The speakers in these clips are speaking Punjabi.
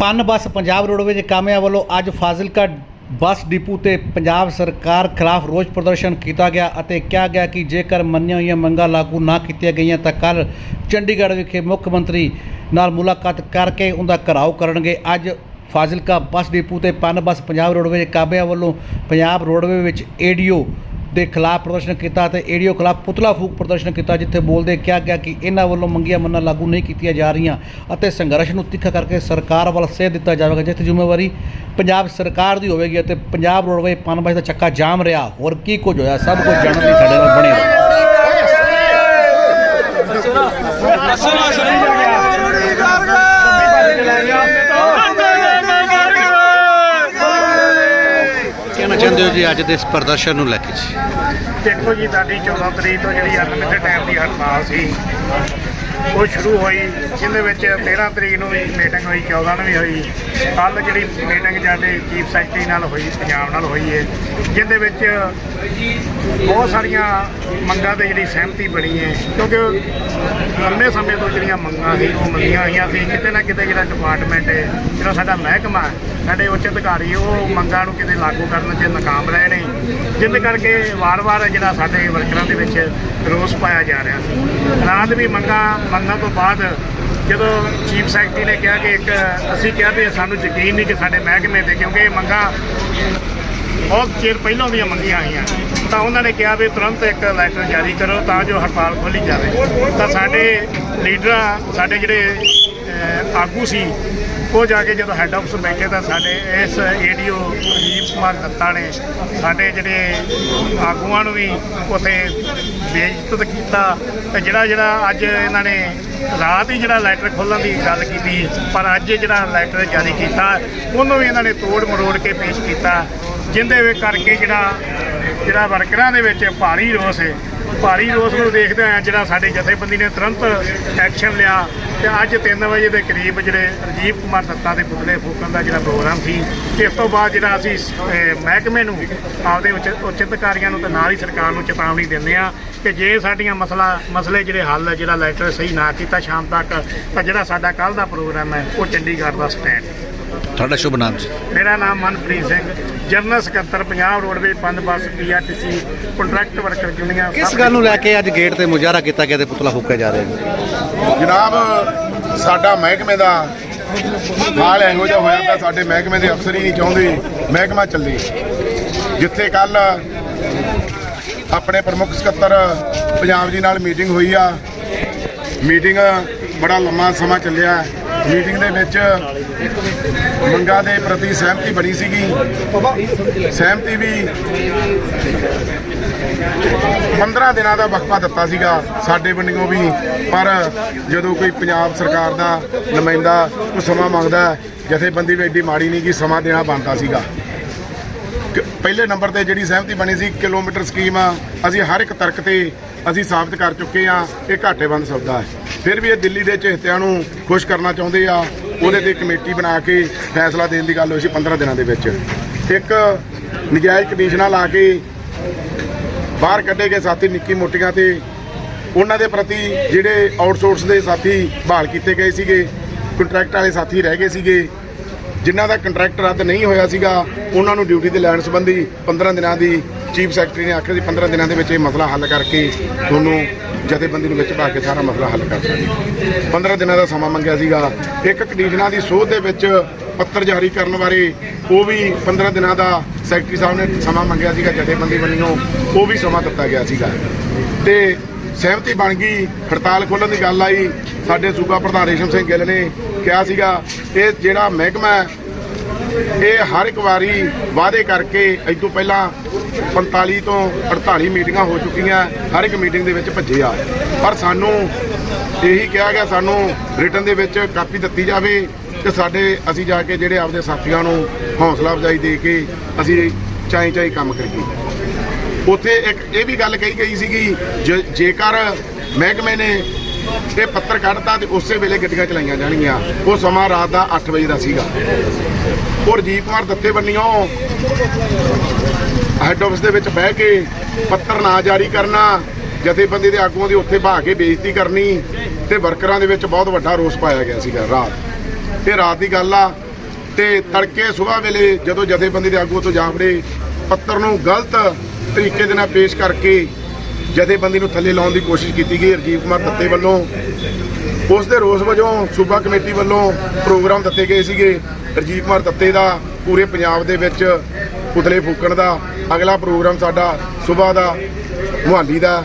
ਪਨ ਬੱਸ ਪੰਜਾਬ ਰੋਡਵੇਜ਼ ਕਾਮਿਆਂ ਵੱਲੋਂ ਅੱਜ ਫਾਜ਼ਿਲਕਾ ਬੱਸ ਡਿਪੂ ਤੇ ਪੰਜਾਬ ਸਰਕਾਰ ਖਿਲਾਫ ਰੋਸ ਪ੍ਰਦਰਸ਼ਨ ਕੀਤਾ ਗਿਆ ਅਤੇ ਕਿਹਾ ਗਿਆ ਕਿ ਜੇਕਰ ਮੰਨੀਆਂ ਹੋਈਆਂ ਮੰਗਾਂ ਲਾਗੂ ਨਾ ਕੀਤੀਆਂ ਗਈਆਂ ਤਾਂ ਕੱਲ ਚੰਡੀਗੜ੍ਹ ਵਿਖੇ ਮੁੱਖ ਮੰਤਰੀ ਨਾਲ ਮੁਲਾਕਾਤ ਕਰਕੇ ਉਹਦਾ ਘਰਾਓ ਕਰਨਗੇ। ਅੱਜ ਫਾਜ਼ਿਲਕਾ ਬੱਸ ਡਿਪੂ ਤੇ ਪਨ ਬੱਸ ਪੰਜਾਬ ਰੋਡਵੇਜ਼ ਕਾਮਿਆਂ ਵੱਲੋਂ ਪੰਜਾਬ ਰੋਡਵੇ ਵਿੱਚ ਏਡੀਓ ਦੇ ਖਿਲਾਫ ਪ੍ਰਦਰਸ਼ਨ ਕੀਤਾ ਤੇ ਏਡੀਓ ਖਿਲਾਫ ਪੁਤਲਾ ਫੂਕ ਪ੍ਰਦਰਸ਼ਨ ਕੀਤਾ, ਜਿੱਥੇ ਬੋਲਦੇ ਕਿਹਾ ਗਿਆ ਕਿ ਇਹਨਾਂ ਵੱਲੋਂ ਮੰਗੀਆਂ ਮੰਨਾਂ ਲਾਗੂ ਨਹੀਂ ਕੀਤੀਆਂ ਜਾ ਰਹੀਆਂ ਅਤੇ ਸੰਘਰਸ਼ ਨੂੰ ਤਿੱਖਾ ਕਰਕੇ ਸਰਕਾਰ ਵੱਲ ਸੇਧ ਦਿੱਤਾ ਜਾਵੇਗਾ ਜਿਸ ਜ਼ਿੰਮੇਵਾਰੀ ਪੰਜਾਬ ਸਰਕਾਰ ਦੀ ਹੋਵੇਗੀ ਅਤੇ ਪੰਜਾਬ ਰੋਡਵੇ ਪਨਬਸ ਦਾ ਚੱਕਾ ਜਾਮ ਰਿਹਾ। ਹੋਰ ਕੀ ਕੁਝ ਹੋਇਆ? ਸਭ ਕੁਝ ਜਾਣਨ ਲਈ ਸਾਡੇ ਨਾਲ ਬਣੇ ਰਹੋ। ਕਹਿਣਾ ਹੋ ਜੀ ਅੱਜ ਦੇ ਇਸ ਪ੍ਰਦਰਸ਼ਨ ਨੂੰ ਲੈ ਕੇ ਜੀ? ਦੇਖੋ ਜੀ ਸਾਡੀ 14 ਤਰੀਕ ਤੋਂ ਜਿਹੜੀ ਅਨਲਿਮਿਟਡ ਟਾਈਮ ਦੀ ਹੜਤਾਲ ਸੀ ਉਹ ਸ਼ੁਰੂ ਹੋਈ, ਜਿਹਦੇ ਵਿੱਚ 13 ਤਰੀਕ ਨੂੰ ਮੀਟਿੰਗ ਹੋਈ 14 ਨੂੰ ਵੀ ਹੋਈ। ਕੱਲ ਜਿਹੜੀ ਮੀਟਿੰਗ ਸਾਡੇ ਚੀਫ ਸੈਕਟਰੀ ਨਾਲ ਹੋਈ, ਪੰਜਾਬ ਨਾਲ ਹੋਈ ਹੈ ਜਿਹਦੇ ਵਿੱਚ ਬਹੁਤ ਸਾਰੀਆਂ ਮੰਗਾਂ ਤੇ ਜਿਹੜੀ ਸਹਿਮਤੀ ਬਣੀ ਹੈ ਕਿਉਂਕਿ ਲੰਮੇ ਸਮੇਂ ਤੋਂ ਜਿਹੜੀਆਂ ਮੰਗਾਂ ਸੀ, ਉਹ ਮੰਗੀਆਂ ਹੋਈਆਂ ਸੀ, ਕਿਤੇ ਨਾ ਕਿਤੇ ਜਿਹੜਾ ਡਿਪਾਰਟਮੈਂਟ ਹੈ ਜਿਹੜਾ ਸਾਡਾ ਮਹਿਕਮਾ, ਸਾਡੇ ਉੱਚ ਅਧਿਕਾਰੀ, ਉਹ ਮੰਗਾਂ ਨੂੰ ਕਿਤੇ ਲਾਗੂ ਕਰਨ 'ਚ ਨਾਕਾਮ ਰਹੇ ਨੇ। ਜਿਹਦੇ ਕਰਕੇ ਵਾਰ-ਵਾਰ ਜਿਹੜਾ ਸਾਡੇ ਵਰਕਰਾਂ ਦੇ ਵਿੱਚ ਰੋਸ ਪਾਇਆ ਜਾ ਰਿਹਾ ਸੀ। ਰਾਤ ਵੀ ਮੰਗਾਂ ਮੰਗਾਂ ਤੋਂ ਬਾਅਦ ਜਦੋਂ ਚੀਫ ਸੈਕਟਰੀ ਨੇ ਕਿਹਾ ਕਿ ਇੱਕ, ਅਸੀਂ ਕਿਹਾ ਵੀ ਸਾਨੂੰ ਯਕੀਨ ਨਹੀਂ ਕਿ ਸਾਡੇ ਮਹਿਕਮੇ ਤੇ, ਕਿਉਂਕਿ ਇਹ ਮੰਗਾਂ ਬਹੁਤ ਚਿਰ ਪਹਿਲਾਂ ਦੀਆਂ ਮੰਗੀਆਂ ਆਈਆਂ। ਤਾਂ ਉਹਨਾਂ ਨੇ ਕਿਹਾ ਵੀ ਤੁਰੰਤ ਇੱਕ ਲੈਟਰ ਜਾਰੀ ਕਰੋ ਤਾਂ ਜੋ ਹੜਤਾਲ ਖੋਲੀ ਜਾਵੇ। ਤਾਂ ਸਾਡੇ ਲੀਡਰਾਂ, ਸਾਡੇ ਜਿਹੜੇ ਆਗੂ ਸੀ, ਉਹ ਜਾ ਕੇ ਜਦੋਂ ਹੈੱਡ ਆਫਿਸ ਬੈਠੇ ਤਾਂ ਸਾਡੇ ਇਸ ਏਡੀਓ ਅਜੀਬ ਕੁਮਾਰ ਦੱਤਾ ਨੇ, ਸਾਡੇ ਜਿਹੜੇ ਆਗੂਆਂ ਨੂੰ ਵੀ ਉੱਥੇ ਬੇਇੱਜ਼ਤ ਕੀਤਾ ਤੇ ਜਿਹੜਾ ਜਿਹੜਾ ਅੱਜ ਇਹਨਾਂ ਨੇ ਰਾਤ ਹੀ ਜਿਹੜਾ ਲੈਟਰ ਖੋਲ੍ਹਣ ਦੀ ਗੱਲ ਕੀਤੀ, ਪਰ ਅੱਜ ਜਿਹੜਾ ਲੈਟਰ ਜਾਰੀ ਕੀਤਾ, ਉਹਨੂੰ ਵੀ ਇਹਨਾਂ ਨੇ ਤੋੜ ਮਰੋੜ ਕੇ ਪੇਸ਼ ਕੀਤਾ, ਜਿੰਦੇ ਵਿੱਚ ਕਰਕੇ ਜਿਹੜਾ ਜਿਹੜਾ ਵਰਕਰਾਂ ਦੇ ਵਿੱਚ ਭਾਰੀ ਰੋਸ ਹੈ। ਭਾਰੀ ਰੋਸ ਨੂੰ ਦੇਖਦੇ ਆ ਜਿਹੜਾ ਸਾਡੇ ਜਥੇਬੰਦੀ ਨੇ ਤੁਰੰਤ ਐਕਸ਼ਨ ਲਿਆ ਤੇ ਅੱਜ 3 ਵਜੇ ਦੇ ਕਰੀਬ ਜਿਹੜੇ ਰਜੀਵ ਕੁਮਾਰ ਦੱਤਾ ਦੇ ਪੁਤਲੇ ਫੂਕਣ ਦਾ ਜਿਹੜਾ ਪ੍ਰੋਗਰਾਮ ਸੀ ਇਸ ਤੋਂ ਬਾਅਦ ਜਿਹੜਾ ਅਸੀਂ ਮਹਿਕਮੇ ਨੂੰ ਆਪਦੇ ਉੱਚ ਉੱਚ ਅਧਿਕਾਰੀਆਂ ਨੂੰ ਤੇ ਨਾਲ ਹੀ ਸਰਕਾਰ ਨੂੰ ਚੇਤਾਵਨੀ ਦਿੰਦੇ ਆ ਕਿ ਜੇ ਸਾਡੀਆਂ ਮਸਲਾ ਮਸਲੇ ਜਿਹੜੇ ਹੱਲ ਜਿਹੜਾ ਲੈਟਰ ਸਹੀ ਨਾ ਕੀਤਾ ਸ਼ਾਮ ਤੱਕ ਤਾਂ ਜਿਹੜਾ ਸਾਡਾ ਕੱਲ ਦਾ ਪ੍ਰੋਗਰਾਮ ਹੈ ਉਹ ਚੰਡੀਗੜ੍ਹ ਦਾ ਸਟੈਂਡ ਤੁਹਾਡਾ ਸ਼ੁਭ ਨਾਮ ਜੀ। ਮੇਰਾ ਨਾਮ ਮਨਪ੍ਰੀਤ ਸਿੰਘ। ਜਨਰਲ ਸਕੱਤਰ ਪੰਜਾਬ ਰੋਡਵੇਜ਼ ਪੰਜ bus PRTC contract worker union ਕਿਸ ਗੱਲ ਨੂੰ ਲੈ ਕੇ ਅੱਜ ਗੇਟ ਤੇ ਮੁਜ਼ਾਹਰਾ ਕੀਤਾ ਗਿਆ ਤੇ ਪੁਤਲਾ ਫੂਕਿਆ ਜਾ ਰਿਹਾ ਹੈ? ਜਨਾਬ ਸਾਡਾ ਮਹਿਕਮੇ ਦਾ ਹਾਲ ਇਹੋ ਜਿਹਾ ਹੋਇਆ ਤਾਂ ਸਾਡੇ ਮਹਿਕਮੇ ਦੇ ਅਫਸਰ ਹੀ ਨਹੀਂ ਚਾਹੁੰਦੇ ਮਹਿਕਮਾ ਚੱਲੇ। ਜਿੱਥੇ ਕੱਲ ਆਪਣੇ ਪ੍ਰਮੁੱਖ ਸਕੱਤਰ ਪੰਜਾਬ ਜੀ ਨਾਲ ਮੀਟਿੰਗ ਹੋਈ ਆ। ਮੀਟਿੰਗ ਬੜਾ ਲੰਮਾ ਸਮਾਂ ਚੱਲਿਆ। ਮੀਟਿੰਗ ਦੇ ਵਿੱਚ ਮੰਗਾਂ ਦੇ ਪ੍ਰਤੀ ਸਹਿਮਤੀ ਬਣੀ ਸੀਗੀ। ਸਹਿਮਤੀ ਵੀ 15 ਦਿਨਾਂ ਦਾ ਵਕਫਾ ਦਿੱਤਾ ਸੀਗਾ ਸਾਡੇ ਵੱਲੋਂ ਵੀ, ਪਰ ਜਦੋਂ ਕੋਈ ਪੰਜਾਬ ਸਰਕਾਰ ਦਾ ਨੁਮਾਇੰਦਾ ਕੋਈ ਸਮਾਂ ਮੰਗਦਾ, ਜਥੇਬੰਦੀ ਵੀ ਐਡੀ ਮਾੜੀ ਨਹੀਂ ਕਿ ਸਮਾਂ ਦੇਣਾ ਬਣਦਾ ਸੀਗਾ। ਕਿ, ਪਹਿਲੇ ਨੰਬਰ ਤੇ ਜਿਹੜੀ ਸਹਿਮਤੀ ਬਣੀ ਸੀ, ਕਿਲੋਮੀਟਰ ਸਕੀਮ ਆ, ਅਸੀਂ ਹਰ ਇੱਕ ਤਰਕ ਤੇ ਅਸੀਂ ਸਾਬਤ ਕਰ ਚੁੱਕੇ ਆ, ਇਹ ਘਾਟੇਬੰਦ ਸੌਦਾ ਹੈ। ਫਿਰ ਵੀ ਇਹ ਦਿੱਲੀ ਦੇ ਚਹਤਿਆਂ ਨੂੰ ਖੁਸ਼ ਕਰਨਾ ਚਾਹੁੰਦੇ ਆ। ਉਹਦੇ ਤੇ ਕਮੇਟੀ ਬਣਾ ਕੇ ਫੈਸਲਾ ਦੇਣ ਦੀ ਗੱਲ ਹੋਈ ਸੀ 15 ਦਿਨਾਂ ਦੇ ਵਿੱਚ। ਇੱਕ ਨਜਾਇਜ਼ ਕੰਡੀਸ਼ਨਾਂ ਲਾ ਕੇ ਬਾਹਰ ਕੱਢੇ ਗਏ ਸਾਥੀ ਨਿੱਕੀ ਮੋਟੀਆਂ ਤੇ। ਉਹਨਾਂ ਦੇ ਪ੍ਰਤੀ ਜਿਹੜੇ ਆਊਟਸੋਰਸ ਦੇ ਸਾਥੀ ਬਹਾਲ ਕੀਤੇ ਗਏ ਸੀਗੇ, ਕੰਟਰੈਕਟ ਵਾਲੇ ਸਾਥੀ ਰਹਿ ਗਏ ਸੀਗੇ। ਜਿਨ੍ਹਾਂ ਦਾ ਕੰਟਰੈਕਟ ਰੱਦ ਨਹੀਂ ਹੋਇਆ ਸੀਗਾ, ਉਹਨਾਂ ਨੂੰ ਡਿਊਟੀ ਤੇ ਲੈਣ ਸੰਬੰਧੀ 15 ਦਿਨਾਂ ਦੀ ਚੀਫ ਸੈਕਟਰੀ ਨੇ ਆਖਿਆ ਸੀ 15 ਦਿਨਾਂ ਦੇ ਵਿੱਚ ਇਹ ਮਸਲਾ ਹੱਲ ਕਰਕੇ ਤੁਹਾਨੂੰ ਜਥੇਬੰਦੀ ਨੂੰ ਵਿੱਚ ਪਾ ਕੇ ਸਾਰਾ ਮਸਲਾ ਹੱਲ ਕਰ ਸਕਦੇ 15 ਦਿਨਾਂ ਦਾ ਸਮਾਂ ਮੰਗਿਆ ਸੀਗਾ। ਇੱਕ ਕੰਡੀਸ਼ਨਾਂ ਦੀ ਸੋਧ ਦੇ ਵਿੱਚ ਪੱਤਰ ਜਾਰੀ ਕਰਨ ਬਾਰੇ ਉਹ ਵੀ 15 ਦਿਨਾਂ ਦਾ ਸੈਕਟਰੀ ਸਾਹਿਬ ਨੇ ਸਮਾਂ ਮੰਗਿਆ ਸੀਗਾ ਜਥੇਬੰਦੀ ਵੱਲੋਂ ਉਹ ਵੀ ਸਮਾਂ ਦਿੱਤਾ ਗਿਆ ਸੀਗਾ। ਤੇ ਸਹਿਮਤੀ ਬਣ ਗਈ ਹੜਤਾਲ ਖੋਲ੍ਹਣ ਦੀ ਗੱਲ ਆਈ। ਸਾਡੇ ਸੂਬਾ ਪ੍ਰਧਾਨ ਰੇਸ਼ਮ ਸਿੰਘ ਗਿੱਲ ਨੇ ਕਿਹਾ ਸੀਗਾ ਇਹ ਜਿਹੜਾ ਮਹਿਕਮਾ ਹੈ, ਇਹ ਹਰ ਇੱਕ ਵਾਰੀ ਵਾਅਦੇ ਕਰਕੇ ਇਸ ਤੋਂ ਪਹਿਲਾਂ 45 ਤੋਂ 48 ਮੀਟਿੰਗਾਂ ਹੋ ਚੁੱਕੀਆਂ, ਹਰ ਇੱਕ ਮੀਟਿੰਗ ਦੇ ਵਿੱਚ ਭੱਜੇ ਆ। ਪਰ ਸਾਨੂੰ ਇਹੀ ਕਿਹਾ ਗਿਆ, ਸਾਨੂੰ ਰਿਟਰਨ ਦੇ ਵਿੱਚ ਕਾਪੀ ਦਿੱਤੀ ਜਾਵੇ ਤੇ ਸਾਡੇ ਅਸੀਂ ਜਾ ਕੇ ਜਿਹੜੇ ਆਪਦੇ ਸਾਥੀਆਂ ਨੂੰ ਹੌਸਲਾ ਅਫਜ਼ਾਈ ਦੇ ਕੇ ਅਸੀਂ ਚਾਈ ਚਾਈ ਕੰਮ ਕਰੀਏ। ਉੱਥੇ ਇੱਕ ਇਹ ਵੀ ਗੱਲ ਕਹੀ ਗਈ ਸੀਗੀ, ਜ- ਜੇਕਰ ਮਹਿਕਮੇ ਨੇ ਇਹ ਪੱਤਰ ਕੱਢਤਾ ਤੇ ਉਸੇ ਵੇਲੇ ਗੱਡੀਆਂ ਚਲਾਈਆਂ ਜਾਣਗੀਆਂ। ਉਹ ਸਮਾਂ ਰਾਤ ਦਾ 8 ਵਜੇ ਦਾ ਸੀਗਾ। ਔਰ ਜੀਤ ਕੁਮਾਰ ਦੱਤੇ ਬੰਨਿਓ। ਹੈੱਡ ਆਫਿਸ ਦੇ ਵਿੱਚ ਬਹਿ ਕੇ ਪੱਤਰ ਨਾ ਜਾਰੀ ਕਰਨਾ, ਜਥੇਬੰਦੀ ਦੇ ਆਗੂਆਂ ਦੀ ਉੱਥੇ ਭਾ ਕੇ ਬੇਇੱਜ਼ਤੀ ਕਰਨੀ ਤੇ ਵਰਕਰਾਂ ਦੇ ਵਿੱਚ ਬਹੁਤ ਵੱਡਾ ਰੋਸ ਪਾਇਆ ਗਿਆ ਸੀਗਾ ਰਾਤ। ਇਹ ਰਾਤ ਦੀ ਗੱਲ ਆ, ਤੇ ਤੜਕੇ ਸਵੇਰ ਵੇਲੇ ਜਦੋਂ ਜਥੇਬੰਦੀ ਦੇ ਆਗੂ ਤੋਂ ਜਾਵੜੇ ਪੱਤਰ ਨੂੰ ਗਲਤ ਤਰੀਕੇ ਦੇ ਨਾਲ ਪੇਸ਼ ਕਰਕੇ ਜਥੇਬੰਦੀ ਨੂੰ ਥੱਲੇ ਲਾਉਣ ਦੀ ਕੋਸ਼ਿਸ਼ ਕੀਤੀ ਗਈ। ਰਜੀਵ ਕੁਮਾਰ ਦੱਤੇ ਵੱਲੋਂ, ਉਸ ਦੇ ਰੋਸ ਵਜੋਂ ਸੂਬਾ ਕਮੇਟੀ ਵੱਲੋਂ ਪ੍ਰੋਗਰਾਮ ਦਿੱਤੇ ਗਏ ਸੀਗੇ। ਰਜੀਵ ਕੁਮਾਰ ਦੱਤੇ ਦਾ ਪੂਰੇ ਪੰਜਾਬ ਦੇ ਵਿੱਚ ਪੁਤਲੇ ਫੂਕਣ ਦਾ ਅਗਲਾ ਪ੍ਰੋਗਰਾਮ ਸਾਡਾ ਸਵੇਰ ਦਾ, ਮੁਹਾਲੀ ਦਾ,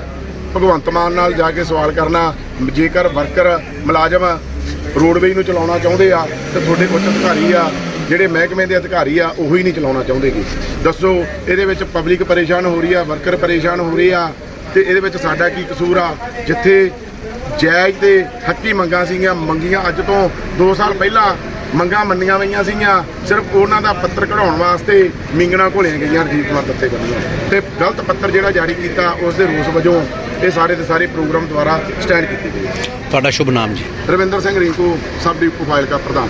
ਭਗਵੰਤ ਮਾਨ ਨਾਲ ਜਾ ਕੇ ਸਵਾਲ ਕਰਨਾ। ਜੇਕਰ ਵਰਕਰ ਮੁਲਾਜ਼ਮ ਰੋਡਵੇਜ਼ ਨੂੰ ਚਲਾਉਣਾ ਚਾਹੁੰਦੇ ਆ, ਤੇ ਤੁਹਾਡੇ ਉੱਚ ਅਧਿਕਾਰੀ ਆ, ਜਿਹੜੇ ਮਹਿਕਮੇ ਦੇ ਅਧਿਕਾਰੀ ਆ, ਉਹੀ ਨਹੀਂ ਚਲਾਉਣਾ ਚਾਹੁੰਦੇਗੇ ਦੱਸੋ, ਇਹਦੇ ਵਿੱਚ ਪਬਲਿਕ ਪਰੇਸ਼ਾਨ ਹੋ ਰਹੀ ਆ ਵਰਕਰ ਪਰੇਸ਼ਾਨ ਹੋ ਰਹੇ ਆ ਤੇ ਇਹਦੇ ਵਿੱਚ ਸਾਡਾ ਕੀ ਕਸੂਰ ਆ? ਜਿੱਥੇ ਜਾਇਜ਼ ਦੇ ਹੱਕੀ ਮੰਗਾਂ ਸੀਗੀਆਂ ਮੰਗੀਆਂ ਅੱਜ ਤੋਂ 2 ਸਾਲ ਪਹਿਲਾਂ ਮੰਗਾਂ ਮੰਨੀਆਂ ਗਈਆਂ ਸੀਗੀਆਂ। ਸਿਰਫ ਉਹਨਾਂ ਦਾ ਪੱਤਰ ਕਢਾਉਣ ਵਾਸਤੇ ਮਿੰਗਣਾ ਘੋਲੀਆਂ ਗਈਆਂ ਰਜੀਤ ਕੁਮਾਰ ਦੱਤੇ ਵੱਲੋਂ। ਤੇ ਗਲਤ ਪੱਤਰ ਜਿਹੜਾ ਜਾਰੀ ਕੀਤਾ ਉਸ ਦੇ ਰੋਸ ਵਜੋਂ ਇਹ ਸਾਰੇ ਦੇ ਸਾਰੇ ਪ੍ਰੋਗਰਾਮ ਦੁਆਰਾ ਸਟੈਂਡ ਕੀਤੇ ਗਏ। ਤੁਹਾਡਾ ਸ਼ੁਭ ਨਾਮ ਜੀ। Ravinder Singh Rinku sub deputy file ਦਾ ਪ੍ਰਧਾਨ।